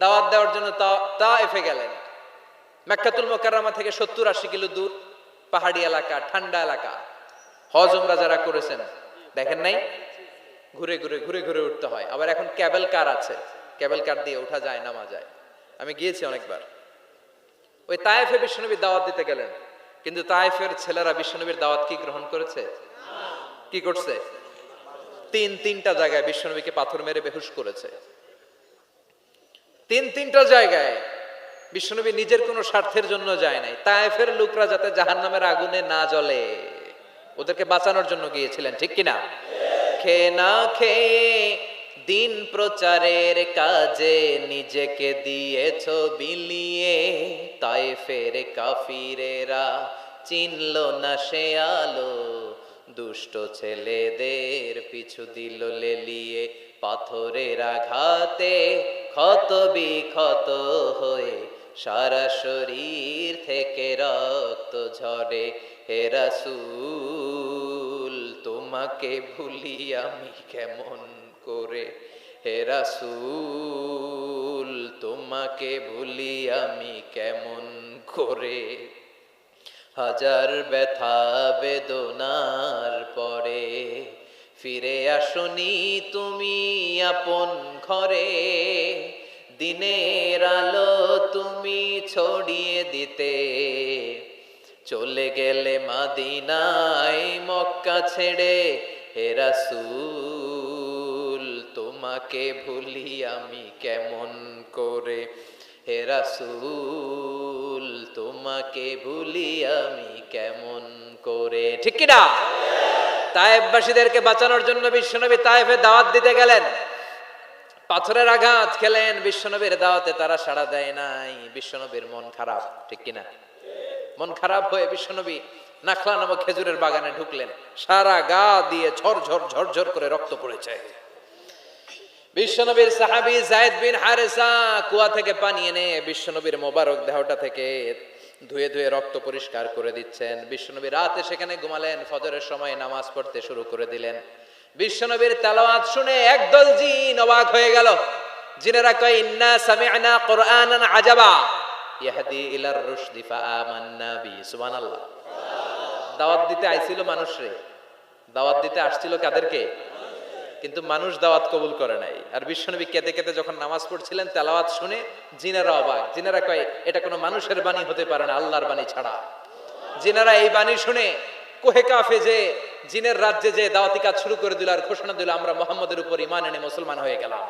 দাওয়াত দেওয়ার জন্য তা- তায়েফে গেলেন। মেক্কাতুল মোকাররমা থেকে সত্তর আশি কিলো দূর, পাহাড়ি এলাকা, ঠান্ডা এলাকা। হজ, উমরা যারা করেছেন, দেখেন নাই? ঘুরে ঘুরে ঘুরে ঘুরে উঠতে হয়। আবার এখন ক্যাবেল কার আছে? ক্যাবেল কার দিয়ে ওঠা যায়, নামা যায়। আমি গিয়েছি অনেকবার। ওই তায়েফে বিশ্বনবীর দাওয়াত দিতে গেলেন। কিন্তু তায়েফের ছেলেরা বিশ্বনবীর দাওয়াত কি গ্রহণ করেছে? কি করছে? তিন, তিনটা জায়গায় বিশ্বনবীকে পাথর মেরে বেহুশ করেছে। তিন তিনটা জায়গায় বিশ্বনবী নিজের কোনো স্বার্থের জন্য যায় নাই। তায়েফের লোকরা যাতে জাহান্নামের আগুনে না জ্বলে। ওদেরকে বাঁচানোর জন্য গিয়েছিলেন, ঠিক কিনা? খেয়ে না খেয়ে দিন প্রচারের কাজে নিজেকে দিয়েছ বিলিয়ে। তায়েফের কাফিরেরা চিনল না সে আলো। দুষ্ট ছেলেদের পিছু দিল লেলিয়ে। পাথরের আঘাতে ক্ষত বিক্ষত হয়ে সারা শরীর থেকে রক্ত ঝরে। হে রাসূল, তোমাকে ভুলি আমি কেমন করে? হে রাসূল, তোমাকে ভুলি আমি কেমন করে? হাজার ব্যথা বেদনার পরে ফিরে আসনি তুমি আপন ঘরে। দিনের আলো তুমি ছড়িয়ে দিতে। চলে গেলে মাদিনায় মক্কা ছেড়ে হেরা রাসূল, তোমাকে ভুলি আমি কেমন করে? হেরা তোমাকে ভুলি আমি কেমন করে? ঠিক কি না তায়েববাসীদেরকে বাঁচানোর জন্য বিশ্বনবী তায়েফে দাওয়াত দিতে গেলেন। পাথরের আঘাত খেলেন, বিশ্বনবীর দাওয়াতে তারা সাড়া দেয় নাই। বিশ্বনবীর মন খারাপ, ঠিক কিনা? মন খারাপ হয়ে বিশ্বনবী নাখলা নামক খেজুরের বাগানে ঢুকলেন। সারা গা দিয়ে ঝরঝর ঝরঝর করে রক্ত পড়েছে। বিশ্বনবীর সাহাবী জায়েদ বিন হারেসা কুয়া থেকে পানি এনে বিশ্বনবীর মোবারক দেহটা থেকে ধুয়ে ধুয়ে রক্ত পরিষ্কার করে দিচ্ছেন। বিশ্বনবী রাতে সেখানে ঘুমালেন, ফজরের সময় নামাজ পড়তে শুরু করে দিলেন। বিশ্বনবীর তেলাওয়াত শুনে একদল জিন অবাক হয়ে গেল। জিনেরা কয়, ইন্না সামি'না কুরআনান আজাবা। ইয়াহদি ইলার রুশদি ফাআমান্না বি, সুবহানাল্লাহ। দাওয়াত দিতে আইছিল মানুষরে দাওয়াত দিতে আসছিল কাদেরকে? কিন্তু মানুষ দাওয়াত কবুল করে নাই। আর বিশ্বনবী কেঁদে কেঁদে যখন নামাজ পড়ছিলেন, তেলাওয়াত শুনে জিনেরা অবাক। জিনেরা কয়, এটা কোনো মানুষের বাণী হতে পারে না, আল্লাহর বাণী ছাড়া। জিনেরা এই বাণী শুনে, কোহে কাফে যে জিনের রাজ্যে যে দাওয়াতি কাজ শুরু করে দিল আর ঘোষণা দিল, আমরা মোহাম্মদের উপর ইমান এনে মুসলমান হয়ে গেলাম।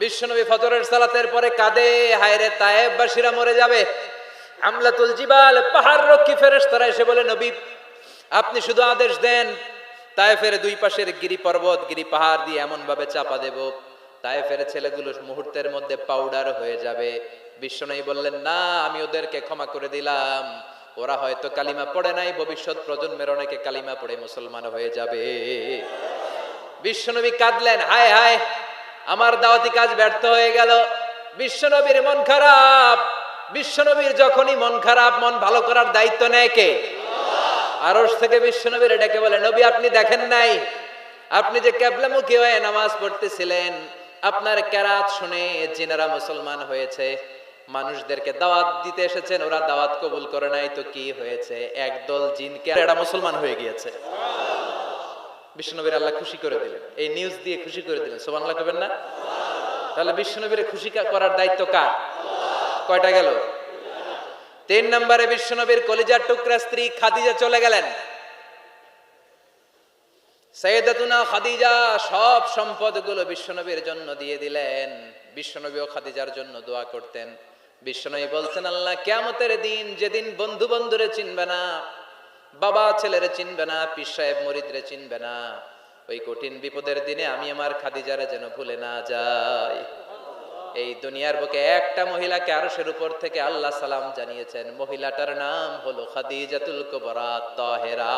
বিশ্বনবী ফজরের সালাতের পরে কাঁদে, হায়রে তায়েববাসীরা মরে যাবে। আমলাতুল জিবাল, পাহাড় রক্ষী ফেরেশতারা এসে বলে, নবী, আপনি শুধু আদেশ দেন, তায়েফের দুই পাশের গিরি পর্বত, গিরি পাহাড় দিয়ে এমন ভাবে চাপা দেব, তায়েফের ছেলেগুলো মুহূর্তের মধ্যে পাউডার হয়ে যাবে। বিশ্বনবী বললেন, না, আমি ওদেরকে ক্ষমা করে দিলাম। ওরা হয়তো কালিমা পড়ে নাই, ভবিষ্যৎ প্রজন্মের অনেকে কালিমা পড়ে মুসলমান হয়ে যাবে। বিশ্বনবী কাঁদলেন, হায় হায়, আমার দাওয়াতি কাজ ব্যর্থ হয়ে গেল। বিশ্বনবীর মন খারাপ। বিশ্বনবীর যখনই মন খারাপ, মন ভালো করার দায়িত্ব নেয় কে? আরস থেকে বিশ্বনবীর ডেকে বলে, নবী, আপনি দেখেন নাই? আপনি যে ক্যাবলামুখী হয়ে নামাজ পড়তেছিলেন, আপনার কেরাত শুনে জিনারা মুসলমান হয়েছে। মানুষদেরকে দাওয়াত দিতে এসেছেন, ওরা দাওয়াত কবুল করে নাই, তো কি হয়েছে? একদল জিনকে এরা মুসলমান হয়ে গিয়েছে। বিশ্বনবীর আল্লাহ খুশি করে দিলেন। এই নিউজ দিয়ে খুশি করে দিলেন। সোমান করবেন না? তাহলে বিশ্বনবীর খুশি করার দায়িত্ব কার? কয়টা গেল? তিন নম্বরে বিশ্বনবীর কলিজার টুকরা স্ত্রী খাদিজা চলে গেলেন। সৈয়দাতুনা খাদিজা সব সম্পদগুলো বিশ্বনবীর জন্য দিয়ে দিলেন। বিশ্বনবী ও খাদিজার জন্য দোয়া করতেন। বিশ্বনবী বলছেন, আল্লাহ কেয়ামতের দিন যেদিন বন্ধু বন্ধুরে চিনবে না, বাবা ছেলেরে চিনবে না, পীর সাহেব মরিদরে চিনবে না, ওই কঠিন বিপদের দিনে আমি আমার খাদিজারে যেন ভুলে না যাই। এই দুনিয়ার বুকে একটা মহিলাকে আরশের উপর থেকে আল্লাহ সালাম জানিয়েছেন, মহিলাটার নাম হলো খাদিজাতুল কুবরা তাহেরা।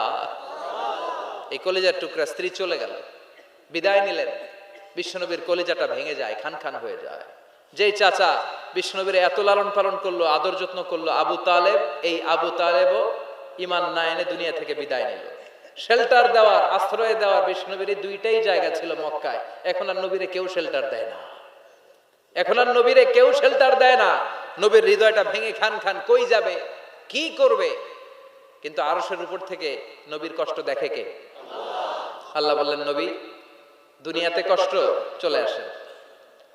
এই কলিজার টুকরা স্ত্রী চলে গেল, বিদায় নিলেন, বিশ্বনবীর কলিজাটা ভেঙে যায় খান খান হয়ে যায়। যেই চাচা বিষ্ণনবীর এত লালন পালন করল, আদর যত্ন করল, আবু তালেব, এই আবু তালেবও ইমান না এনে দুনিয়া থেকে বিদায় নিল। শেল্টার দেওয়ার, আশ্রয় দেওয়ার বিষ্ণনবীর এই দুইটাই জায়গা ছিল মক্কায়। এখন আর নবীরে কেউ শেল্টার দেয় না। এখন আর নবীরে কেউ শেল্টার দেয় না। নবীর হৃদয়টা ভেঙে খান খান কই যাবে? কি করবে? কিন্তু আরশের উপর থেকে নবীর কষ্ট দেখে কে? আল্লাহ বললেন, নবী, দুনিয়াতে কষ্ট চলে আসেন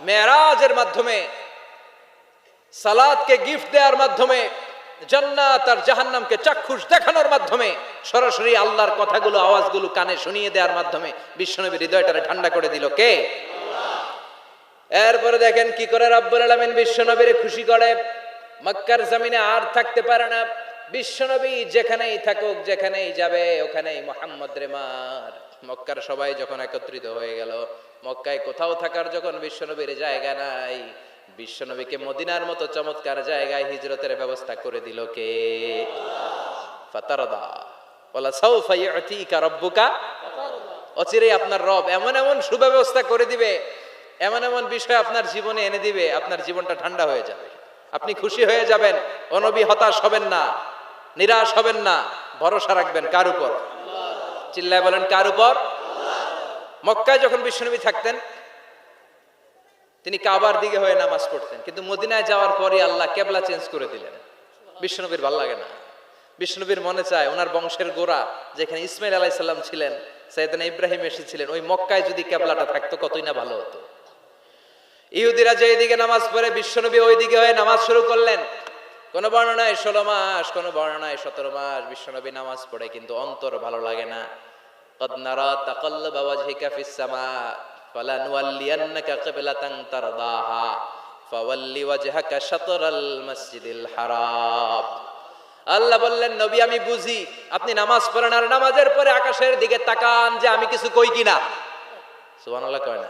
মেরাজের মাধ্যমে, সালাদকে গিফট দেওয়ার মাধ্যমে, জান্নাত আর জাহান্নামকে চাক্ষুষ দেখানোর মাধ্যমে, সরাসরি আল্লাহর কথাগুলো, আওয়াজগুলো কানে শুনিয়ে দেওয়ার মাধ্যমে বিশ্বনবীর হৃদয়টারে ঠান্ডা করে দিল কে? এরপরে দেখেন কি করে রব্বুল আলামিন বিশ্বনবীরে খুশি করে, মক্কার জমিনে আর থাকতে পারে না। বিশ্বনবী যেখানেই থাকুক, যেখানেই যাবে, ওখানেই মোহাম্মদ রেমার মক্কার সবাই যখন একত্রিত হয়ে গেল, মক্কায় কোথাও থাকার যখন বিশ্বনবীর জায়গা নাই, বিশ্বনবীকে মদিনার মতো চমৎকার জায়গায় হিজরতের ব্যবস্থা করে দিল কে? আপনার রব এমন এমন সুব্যবস্থা করে দিবে, এমন এমন বিষয় আপনার জীবনে এনে দিবে, আপনার জীবনটা ঠান্ডা হয়ে যাবে। আপনি খুশি হয়ে যাবেন, অনবী হতাশ হবেন না, নিরাশ হবেন না, ভরসা রাখবেন কার উপর? চিল্লায় বলেন, কার উপর? মক্কায় যখন বিশ্বনবী থাকতেন, তিনি কাবার দিকে হয়ে নামাজ পড়তেন। কিন্তু মদিনায় যাওয়ার পরে আল্লাহ কেবলা চেঞ্জ করে দিলেন। বিশ্বনবীর ভালো লাগে না। বিষ্ণুবীর মনে চায়, ওনার বংশের গোড়া যেখানে ইসমাইল আলাইসাল্লাম ছিলেন, সৈয়দানা ইব্রাহিম এসেছিলেন, ওই মক্কায় যদি কেবলাটা থাকতো, কতই না ভালো হতো। ইহুদিরা যে দিকে নামাজ পড়ে, বিশ্বনবী ওই দিকে হয়ে নামাজ শুরু করলেন। কোন বর্ণনায় ষোলো মাস কোন বর্ণনায় সতেরো মাস বিশ্বনবী নামাজ পড়ে কিন্তু অন্তর ভালো লাগে না قد نرى تقلب وجهك في السماء فلنولينك قبلة ترضاها فول وجهك شطر المسجد الحرام আল্লাহ বললেন নবী আমি বুঝি আপনি নামাজ পড়েন আর নামাজের পরে আকাশের দিকে তাকান যে আমি কিছু কই কিনা সুবহানাল্লাহ কয় না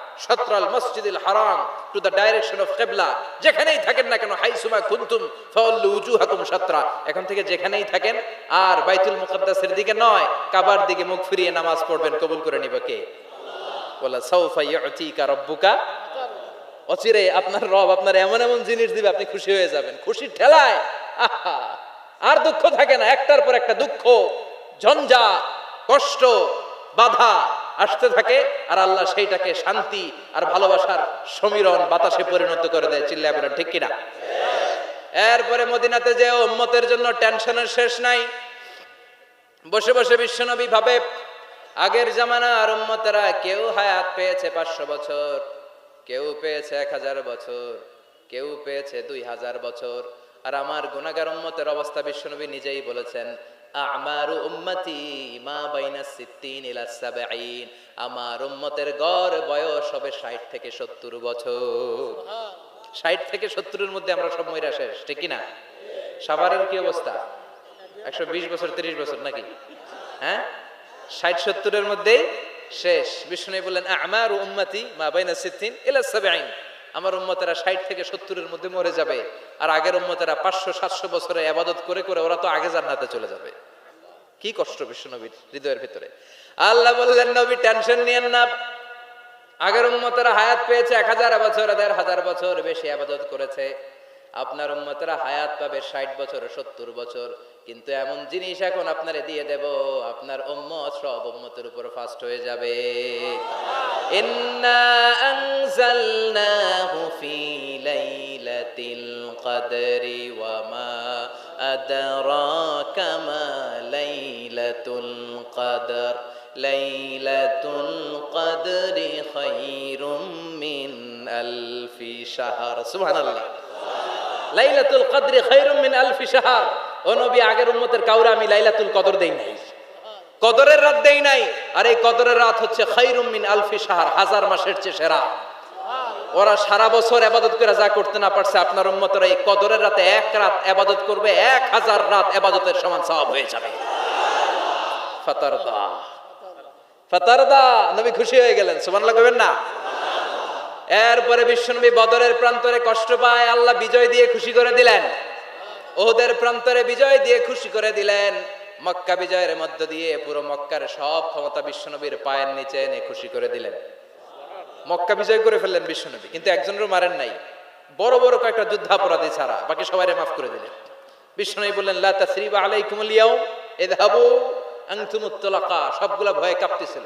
সত্রাল মসজিদুল হারাম টু দ্য ডাইরেকশন অফ কেবলা যেখানেই থাকেন না কেন, হাইসুমা কুনতুম ফাওয়াল্লু উজুহাকুম সাতরা। এখন থেকে যেখানেই থাকেন, আর বাইতুল মুকদ্দাসের দিকে নয়, কাবার দিকে মুখ ফিরিয়ে নামাজ পড়বেন। কবুল করে নিবে কে? বলা, সাউফা ইউতিকা রব্বুকা। অচিরে আপনার রব আপনার এমন এমন জিনিস দিবে, আপনি খুশি হয়ে যাবেন। খুশি ঠেলায়। আহা! আর দুঃখ থাকে না, একটার পর একটা দুঃখ, ঝঞ্ঝা, কষ্ট, বাধা। আসতে থাকে আর আল্লাহ সেইটাকে শান্তি আর ভালোবাসার সমীরণ বাতাসে পরিণত করে দেয়। চিল্লায় বলেন, ঠিক কিনা? এরপরে মদিনাতে যে উম্মতের জন্য টেনশনের শেষ নাই। বসে বসে বিশ্বনবী ভাবে, আগের জামানার উম্মতেরা কেউ হায়াত পেয়েছে পাঁচশো বছর, কেউ পেয়েছে এক হাজার বছর, কেউ পেয়েছে দুই হাজার বছর। আর আমার গুণাগার উম্মতের অবস্থা বিশ্বনবী নিজেই বলেছেন আমারু উম্মতি মা বাইনা ইলা সাবঈন আমার উম্মতের গড় বয়স হবে 60 থেকে 70 বছর। 60 থেকে 70 এর মধ্যে আমরা সব মইরা শেষ, ঠিক না সাভারের কি অবস্থা? 120 বছর 30 বছর নাকি? হ্যাঁ? 60 70 এর মধ্যেই শেষ। বিষ্ণু বললেন আমার উম্মতি মা বাইনা সিদ্দিন ইলা সাবঈন আমার উম্মতেরা ষাট থেকে সত্তরের মধ্যে মরে যাবে। আর আগের উম্মতেরা পাঁচশো, সাতশো বছরে আবাদত করে করে ওরা তো আগে জান্নাতে চলে যাবে। কি কষ্ট বিশ্ব নবীর হৃদয়ের ভিতরে। আল্লাহ বললেন, নবী টেনশন নিয়েন না। আগের উম্মতেরা হায়াত পেয়েছে এক হাজার বছর, দেড় হাজার বছর বেশি আবাদত করেছে। আপনার উম্মতেরা হায়াত পাবে ষাট বছর, সত্তর বছর। কিন্তু এমন জিনিস এখন আপনারে দিয়ে দেব, আপনার উম্মত সব উম্মতের উপর ফাস্ট হয়ে যাবে। ইন্না সুবহানাল্লাহ। লাইলাতুল কদরি খায়রুম মিন আলফি শাহর। ও নবী, আগের উম্মতের কাউরে আমি লাইলাতুল কদর দেই নাই। কদরের রাত দেই নাই। আর এই কদরের রাত হচ্ছে খাইরুম মিন আলফি সাহার হাজার মাসের চেয়ে সেরা। ওরা সারা বছর আবাদত করে যা করতে না পারছে, আপনার উম্মতরা এই কদরের রাতে এক রাত আবাদত করবে, এক হাজার রাত আবাদতের সমান সওয়াব হয়ে যাবে। ফাতারদা। ফাতারদা, নবী খুশি হয়ে গেলেন, সুবহানাল্লাহ কইবেন না? এরপরে বিশ্বনবী বদরের প্রান্তরে কষ্ট পায়, আল্লাহ বিজয় দিয়ে খুশি করে দিলেন। ওদের প্রান্তরে বিজয় দিয়ে খুশি করে দিলেন। মক্কা বিজয়ের মধ্য দিয়ে পুরো মক্কার সব ক্ষমতা বিশ্বনবীর পায়ের নিচে এনে খুশি করে দিলেন। মক্কা বিজয় করে ফেললেন বিশ্বনবী, কিন্তু একজনেরও মারেন নাই। বড় বড় কয়েকটা যুদ্ধাপরাধী ছাড়া, বাকি সবাই মাফ করে দিলেন। বিশ্বনবী বললেন, লা তাসরিবা আলাইকুমুল ইয়াউম ইযহাবু আনতুমুত সবগুলা ভয়ে কাঁপতেছিল।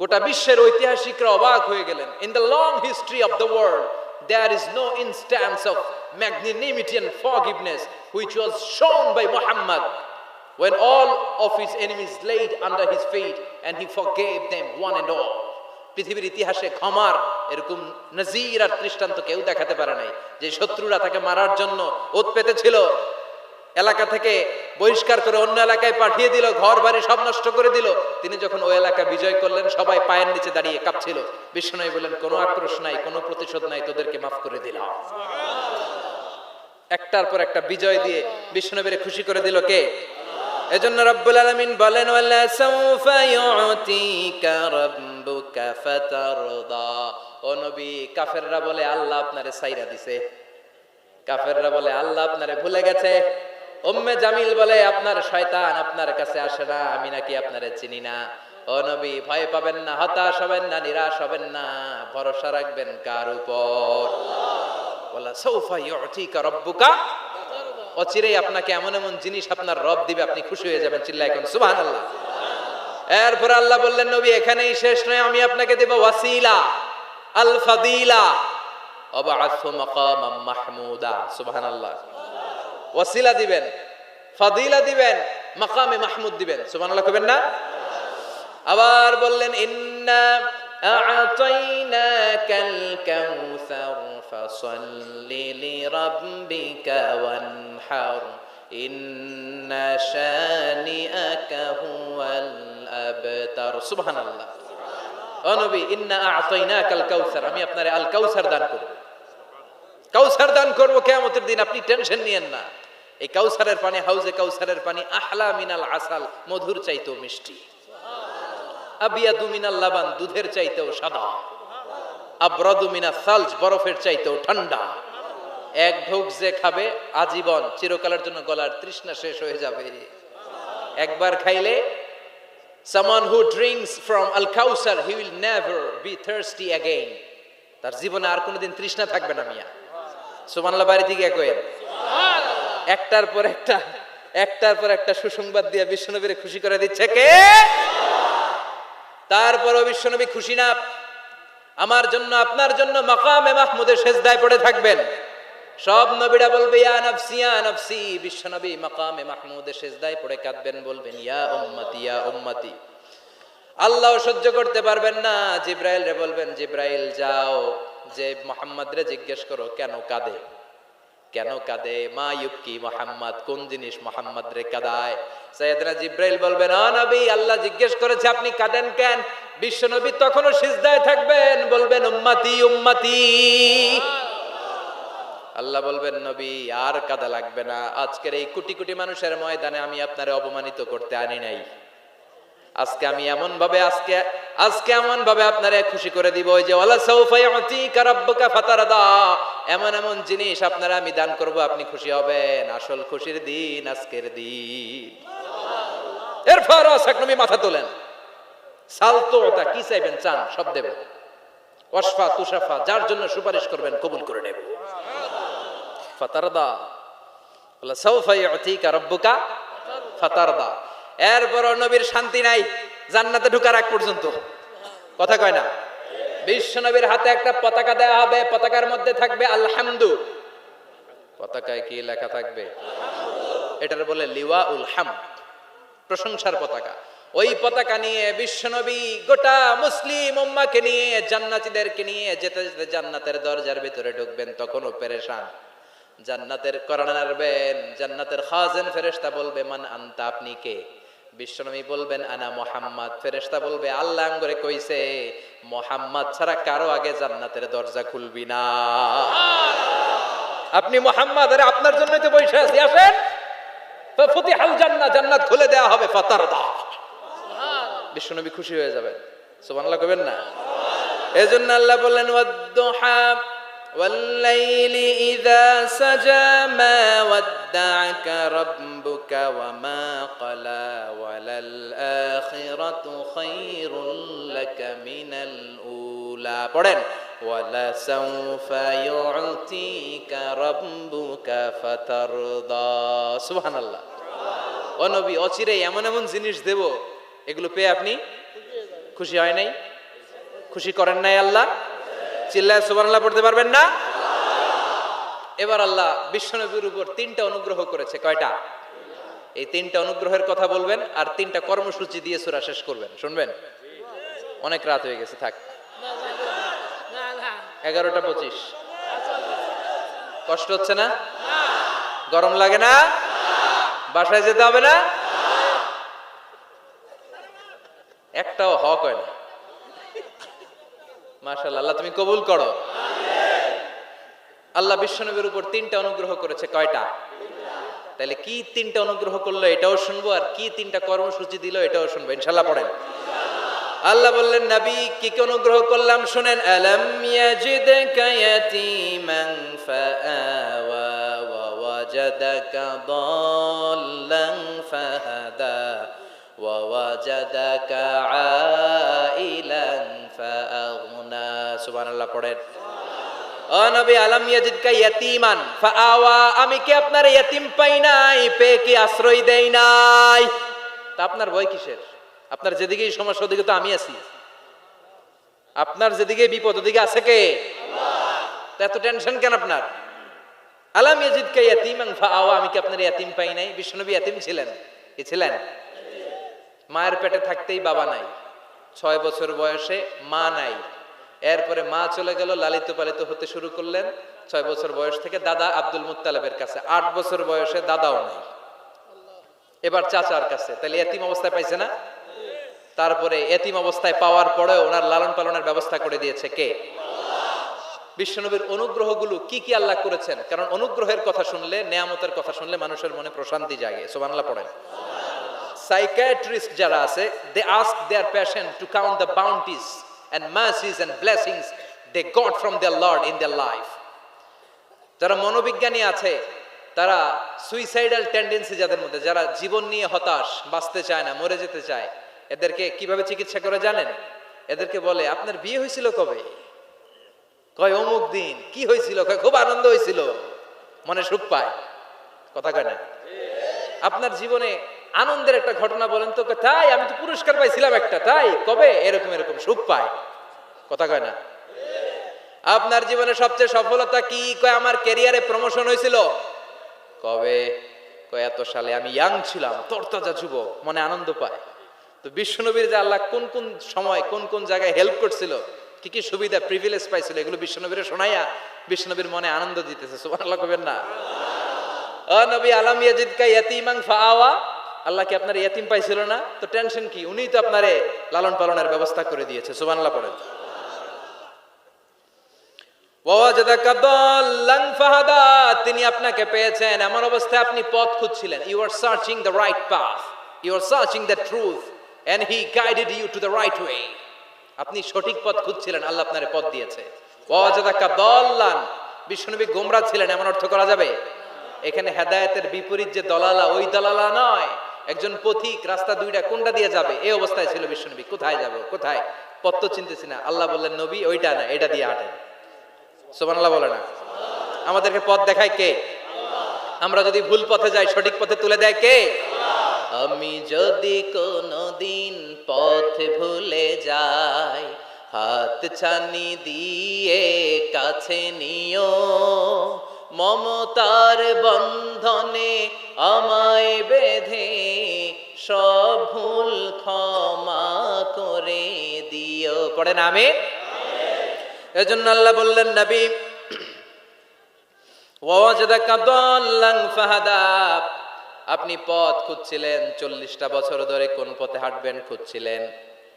গোটা বিশ্বের ঐতিহাসিকরা অবাক হয়ে গেলেন in the long history of the world there is no instance of magnanimity and forgiveness which was shown by Muhammad when all of his enemies laid under his feet and he forgave them one and all পৃথিবীর ইতিহাসে ক্ষমার এরকম নজির আর দৃষ্টান্ত কেউ দেখাতে পারে নাই যে শত্রুরা তাকে মারার জন্য ওত পেতেছিল এলাকা থেকে বহিষ্কার করে অন্য এলাকায় পাঠিয়ে দিল, ঘর বাড়ি সব নষ্ট করে দিল। তিনি যখন ওই এলাকা বিজয় করলেন, সবাই পায়ের নিচে দাঁড়িয়ে কাঁপছিল। বিষ্ণু বললেন, কোনো আক্রোশ নাই, কোনো প্রতিশোধ নাই, তোদেরকে মাফ করে দিলাম। একটার পর একটা বিজয় দিয়ে বিষ্ণুনবীরে খুশি করে দিল কে? এজন্য রব্বুল আলামিন বলেন কাফেররা বলে, আল্লাহ আপনারে সাইরা দিছে। কাফেররা বলে, আল্লাহ আপনারে ভুলে গেছে। উম্মে জামিল বলে, আপনার শয়তান আপনার কাছে আসে না, আমি নাকি আপনারে চিনি না। ও নবী, ভয় পাবেন না, হতাশ হবেন না, নিরাশ হবেন না, ভরসা রাখবেন কার উপর? বলা, সৌফা ইউতিকা রাব্বুকা? অচিরেই আপনাকে এমন এমন জিনিস আপনার রব দিবে, আপনি খুশি হয়ে যাবেন চিল্লা এখন সুবহানাল্লাহ। এরপর আল্লাহ বললেন, নবী, এখানেই শেষ নয়, আমি আপনাকে দেব ওয়াসিলা আল ফাদিলা অবাআসু মাকামাম মাহমুদা, সুবহানাল্লাহ। ওয়াসিলা দিবেন ফাদিলা দিবেন মাকামে মাহমুদ দিবেন সুবহানাল্লাহ কইবেন না আবার বললেন ইন্না আ'তাইনাকাল কাউসার ফাসাল্লি লিরাব্বিকা ওয়ানহার ইন্না শানিআকা হুয়াল আবতার সুবহানাল্লাহ ও নবী ইন্না আ'তাইনাকাল কাউসার আমি আপনারে আল কাউসার দান করব কাউসার দান করব কিয়ামতের দিন আপনি টেনশন নিয়েন না এই কাউসারের পানি, হাউজে কাউসারের পানি, আহলা মিনাল আসাল, মধুর চাইতেও মিষ্টি। লাবান, দুধের চাইতেও সাদা। মিনা সালজ, বরফের চাইতেও ঠান্ডা। এক ঢোক যে খাবে, আজীবন চিরকালের জন্য গলার তৃষ্ণা শেষ হয়ে যাবে। একবার খাইলে someone who drinks from al kausar, he never be thirsty again তার জীবনে আর কোনোদিন তৃষ্ণা থাকবে না মিয়া। সুবহানাল্লাহ, বাড়ি থেকে একটার পর একটা, একটার পর একটা সুসংবাদ দিয়ে বিশ্বনবীরে খুশি করে দিচ্ছে কে? তারপর বিশ্বনবী খুশি না। আমার জন্য, আপনার জন্য মাকামে মাহমুদের সেজদায় পড়ে থাকবেন। সব নবীরা বলবে, ইয়া নফসি ইয়া নফসি। বিশ্বনবী মাকামে মাহমুদের সেজদায় পড়ে কাঁদবেন, বলবেন, ইয়া উম্মতি ইয়া উম্মতি। আল্লাহ সহ্য করতে পারবেন না। জিব্রাইল রে বলবেন, জিব্রাইল, যাও। যে মোহাম্মদ রে জিজ্ঞেস করো, কেন কাঁদে? কেন কাঁদে? মা ইউকি মোহাম্মদ, কোন জিনিস মোহাম্মদ রে কাদায়? সৈয়দনা জিব্রাইল বলবেন আ নবী, আল্লাহ জিজ্ঞেস করেছে, আপনি কাঁদেন কেন? বিশ্ব নবী তখনও সিজদায় থাকবেন। বলবেন, উম্মতি উম্মতি। আল্লাহ বলবেন, নবী, আর কাদা লাগবে না। আজকের এই কোটি কোটি মানুষের ময়দানে আমি আপনারে অপমানিত করতে আনি নাই। আজকে আমি এমন ভাবে আজকে আজকে এমন ভাবে আপনারে খুশি করে দিব, ওই যে, ওয়ালা সাউফা ইউতিকা রাব্বুকা ফাতারদা। এমন এমন জিনিস আপনারা আমি দান করব, আপনি খুশি হবেন। আসল খুশির দিন আজকের দিন। এরপর নবী মাথা তোলেন। সালতো ওটা কি চাইবেন? চান, সব দেব ওয়াসফা তুষাফা যার জন্য সুপারিশ করবেন, কবুল করে নেব। ফাতারদা। ওয়ালা সাউফা ইউতিকা রাব্বুকা ফাতারদা। এরপর নবীর শান্তি নাই। জান্নাতে ঢুকার আগ পর্যন্ত। কথা কয় না? বিশ্ব নবীর হাতে একটা পতাকা দেওয়া হবে, পতাকার মধ্যে থাকবে আলহামদু। পতাকায় কি লেখা থাকবে? এটার বলে লিওয়া উল হাম, প্রশংসার পতাকা। ওই পতাকা নিয়ে বিশ্বনবী গোটা মুসলিম উম্মাকে নিয়ে, জান্নাতীদেরকে নিয়ে যেতে যেতে জান্নাতের দরজার ভিতরে ঢুকবেন, তখনও পেরেশান। জান্নাতের করান আনবেন জান্নাতের খাজেন ফেরেশতা বলবে, মান আনতা, আপনি কে? বিশ্বনবী বলবেন আনা মোহাম্মদ। ফেরেশতা বলবে আল্লাহ করে কইছে মোহাম্মদ ছাড়া কারও আগে জান্নাতের দরজা খুলবি না। আপনি মোহাম্মদ আরে আপনার জন্যই তো বসে আছি আসেন। ফতিহাল জান্নাত জান্নাত খুলে দেওয়া হবে ফাতারদা। বিশ্বনবী খুশি হয়ে যাবেন। সুবহানাল্লাহ কবেন না? এজন্য আল্লাহ বললেন ওয়াদ্দুহা والليل إذا سجى ما ودعك ربك وما قلى وللآخرة خير لك من الأولى পড়েন ولسوف يعطيك ربك فترضى সুবহান আল্লাহ ও নবী অচিরে এমন এমন জিনিস দেব এগুলো পেয়ে আপনি খুশি হয় নাই খুশি করেন নাই আল্লাহ চিল্লায় সুবহানাল্লাহ পড়তে পারবেন না? এবার আল্লাহ বিশ্বনবীর উপর তিনটা অনুগ্রহ করেছে। কয়টা? এই তিনটা অনুগ্রহের কথা বলবেন আর তিনটা কর্মসূচি দিয়ে সুরা শেষ করবেন। শুনবেন? অনেক রাত হয়ে গেছে, থাক। এগারোটা পঁচিশ। কষ্ট হচ্ছে না? গরম লাগে না? বাসায় যেতে হবে না? একটাও হক হয় না। মাশাআল্লাহ, আল্লাহ তুমি কবুল করো। আল্লাহ বিশ্বনবীর উপর তিনটা অনুগ্রহ করেছে, কয়টা? তাহলে কি তিনটা অনুগ্রহ করল এটাও শুনব, আর কি তিনটা কর্মসূচি দিল এটাও শুনব ইনশাল্লাহ পড়েন। আল্লাহ বললেন, নবী, কি কি অনুগ্রহ করলাম? শুনেন, আলাম ওয়াজাদাকা আইলান আলাম ইয়াজিদকা ইয়াতীমান? ফাআওয়া, আমি কি আপনার ইয়াতীম পাই নাই? কি আশ্রয় দেই নাই? তা আপনার ভয় কিসের? আপনার যেদিকেই সমস্যা, ওদিকে তো আমি আছি। আপনার যেদিকে বিপদ, ওদিকে আছে কে? এত টেনশন কেন আপনার? আলাম ইয়াজিদ কে ইয়াতিমান? ফাআওয়া, আমি কি আপনার ইয়াতিম পাই নাই? বিশ্বনবী ইয়াতিম ছিলেন। কি ছিলেন? মায়ের পেটে থাকতেই বাবা নাই। ছয় বছর বয়সে মা নাই। এরপরে মা চলে গেল, লালিত পালিত হতে শুরু করলেন। ছয় বছর বয়স থেকে দাদা আব্দুল মুত্তালেবের কাছে। আট বছর বয়সে দাদাও নাই। এবার চাচার কাছে। তাহলে এতিম অবস্থায় পাইছে না? তারপরে এতিম অবস্থায় পাওয়ার পরেও ওনার লালন পালনের ব্যবস্থা করে দিয়েছে কে? বিশ্বনবীর অনুগ্রহগুলো কি কি আল্লাহ করেছেন? কারণ অনুগ্রহের কথা শুনলে, নেয়ামতের কথা শুনলে মানুষের মনে প্রশান্তি জাগে। সোবানলা পড়েন। সাইকিয়াট্রিস্ট যারা আছে they ask their passion to count the bounties and mercies and blessings they got from their Lord in their life যারা মনোবিজ্ঞানী আছে, তারা সুইসাইডাল টেন্ডেন্সি যাদের মধ্যে, যারা জীবন নিয়ে হতাশ, বাঁচতে চায় না, মরে যেতে চায়, এদেরকে কীভাবে চিকিৎসা করে জানেন? এদেরকে বলে, আপনার বিয়ে হয়েছিল কবে? কয়, অমুক দিন। কি হয়েছিল? কয়, খুব আনন্দ হয়েছিল। মনে সুখ পায়। কথা কয় না? আপনার জীবনে আনন্দের একটা ঘটনা বলেন তো তাই, আমি তো পুরস্কার পাইছিলাম একটা, তাই? কবে? এরকম এরকম, সুখ পায়। কথা কয় না? আপনার জীবনে সবচেয়ে সফলতা কি? কয়, আমার ক্যারিয়ারে প্রমোশন হয়েছিল? কবে? কয়, এত সালে আমি ইয়াং ছিলাম, তরতাজা যুবক, মনে আনন্দ পায়। তো বিশ্বনবীর যে আল্লাহ কোন কোন সময়, কোন কোন জায়গায় হেল্প করছিল, কি কি সুবিধা প্রিভিলেজ পাইছিল, এগুলো বিশ্বনবীর শোনাইয়া বিশ্বনবীর মনে আনন্দ দিতেছে, সুবহানাল্লাহ কবেন না। ও নবী, আলাম ইয়াজিদ কা ইয়াতিমাং ফাআওয়া আল্লাহ কি আপনার ইয়াতিম পাইছিল না? তো টেনশন কি? উনিই তো আপনারে লালন পালনের ব্যবস্থা করে দিয়েছে, সুবহানাল্লাহ পড়েন। তিনি আপনাকে পেয়েছেন, এমন অবস্থায় আপনি পথ খুঁজছিলেন। You are searching the right path you are searching the truth and he guided you to the right way আপনি সঠিক পথ খুঁজছিলেন, আল্লাহ আপনার পথ দিয়েছে। বিশ্বনবী গোমরা ছিলেন, এমন অর্থ করা যাবে? এখানে হেদায়েতের বিপরীত যে দলালা, ওই দলালা নয়। একজন পথিক, রাস্তা দুইটা কোনটা দিয়ে যাবে? এই অবস্থায় ছিল বিশ্বনবী। কোথায় যাব? কোথায়? পথ তো চিনতেছি না। আল্লাহ বললেন, নবী, ওইটা না, এটা দিয়ে হাঁটেন। সুবহানাল্লাহ বলে না। আমাদেরকে পথ দেখায় কে? আমরা যদি ভুল পথে যাই, সঠিক পথে তুলে দেয় কে? আমি যদি কোনো দিন পথ ভুলে যাই, হাত ছানি দিয়ে কাছে নিও। মমতার বন্ধনে আমায় বেঁধে সব ভুল ক্ষমা করে দিও। পড়েন আমি? এজন্য আল্লাহ বললেন, নবী আপনি পথ খুঁজছিলেন, চল্লিশটা বছর ধরে কোন পথে হাঁটবেন খুঁজছিলেন।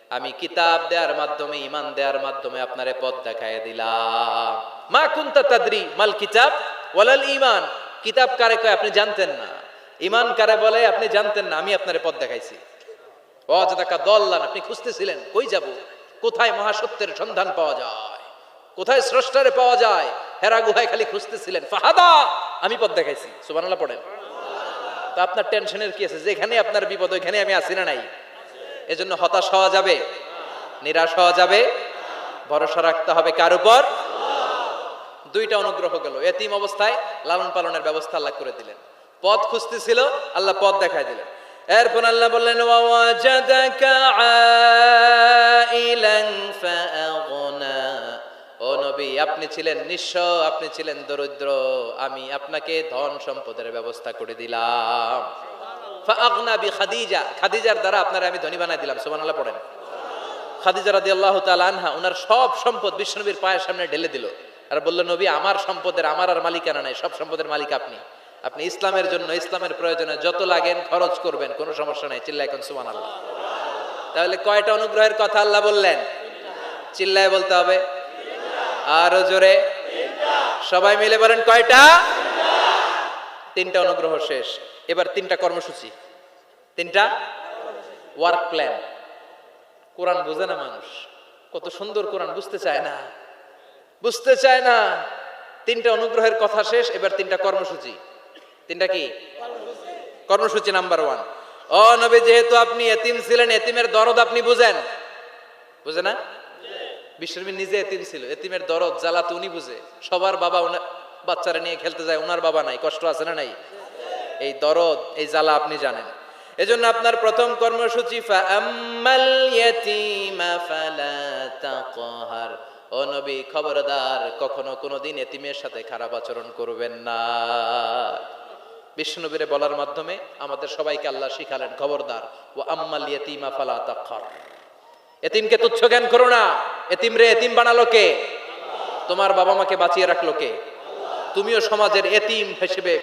আমি কিতাব দেওয়ার মাধ্যমে, ইমান দেওয়ার মাধ্যমে আপনারে পথ দেখায় দিলাম। মা কুন্তা তাদরি, মাল কিতাব? ওয়ালাল ইমান কিতাব কারে কয়, আপনি জানতেন না। ইমান কারে বলে, আপনি জানতেন না, আমি আপনারে পথ দেখাইছি। দল্লান, আপনি খুঁজতেছিলেন, কই যাব? কোথায় মহাসত্যের সন্ধান পাওয়া যায়? কোথায় স্রষ্টারে পাওয়া যায়? হেরা গুহায় খালি খুঁজতেছিলেন। ফাহাদা, আমি পথ দেখাইছি। সুবহানাল্লাহ পড়েন। তা আপনার টেনশনের কি আছে? যেখানে আপনার বিপদ, ওইখানে আমি আছি না নাই? এজন্য হতাশ হওয়া যাবে? নিরাশ হওয়া যাবে? ভরসা রাখতে হবে কার উপর? দুইটা অনুগ্রহ গেল। এতিম অবস্থায় লালন পালনের ব্যবস্থা আল্লাহ করে দিলেন। পথ খুঁজতেছিল, আল্লাহ পথ দেখায় দিলেন। এরপর আল্লাহ বললেন আপনি ছিলেন নিঃস্ব, আপনি ছিলেন দরিদ্র, আমি আপনাকে ধন সম্পদের ব্যবস্থা করে দিলাম। খাদিজা। খাদিজার দ্বারা আপনারা আমি ধনী বানাই দিলাম, সুবহানাল্লাহ পড়েন। খাদিজা রাদিয়াল্লাহু তাআলা আনহা ওনার সব সম্পদ বিশ্বনবীর পায়ের সামনে ঢেলে দিল। আর বলল, নবী, আমার সম্পদের আমার আর মালিকানা নাই, সব সম্পদের মালিক আপনি। আপনি ইসলামের জন্য, ইসলামের প্রয়োজনে যত লাগেন খরচ করবেন, কোনো সমস্যা নাই চিল্লা এখন সুবহানাল্লাহ। তাহলে কয়টা অনুগ্রহের কথা আল্লাহ বললেন? চিল্লায় বলতে হবে। আরও জোরে। সবাই মিলে বলেন, কয়টা? তিনটা অনুগ্রহ শেষ। এবার তিনটা কর্মসূচি। তিনটা ওয়ার্ক প্ল্যান কোরআন বোঝে না মানুষ। কত সুন্দর কোরআন, বুঝতে চায় না। বুঝতে চায় না। তিনটা অনুগ্রহের কথা শেষ, এবার তিনটা কর্মসূচি। তিনটা কি? কর্মসূচি নাম্বার ওয়ান। ও নবী, যেহেতু আপনি এতিম ছিলেন, এতিমের দরদ আপনি বুঝেন? বুঝে না? বিশ্বনবী নিজে এতিম ছিল, এতিমের দরদ জ্বালা তো উনি বুঝে। সবার বাবা বাচ্চারা নিয়ে খেলতে যায় ওনার বাবা নাই, কষ্ট আছে না নাই? এই দরদ, এই জ্বালা আপনি জানেন। এজন্য আপনার প্রথম কর্মসূচি, ফাআম্মাল ইয়াতীমা ফালা তাকহার ও নবী, খবরদার, কখনো কোনোদিন এতিমের সাথে খারাপ আচরণ করবেন না। বিষ্ণুবীরে বলার মাধ্যমে আমাদের সবাইকে আল্লাহ শিখালেন, খবরদার ও আম্মাল ইয়াতীমা ফালা তাকহার এতিমকে তুচ্ছ জ্ঞান করো না। এতিম রে, এতিম বানালো কে? তোমার বাবা মাকে বাঁচিয়ে রাখল কে? তুমিও সমাজের এতিম হিসেবে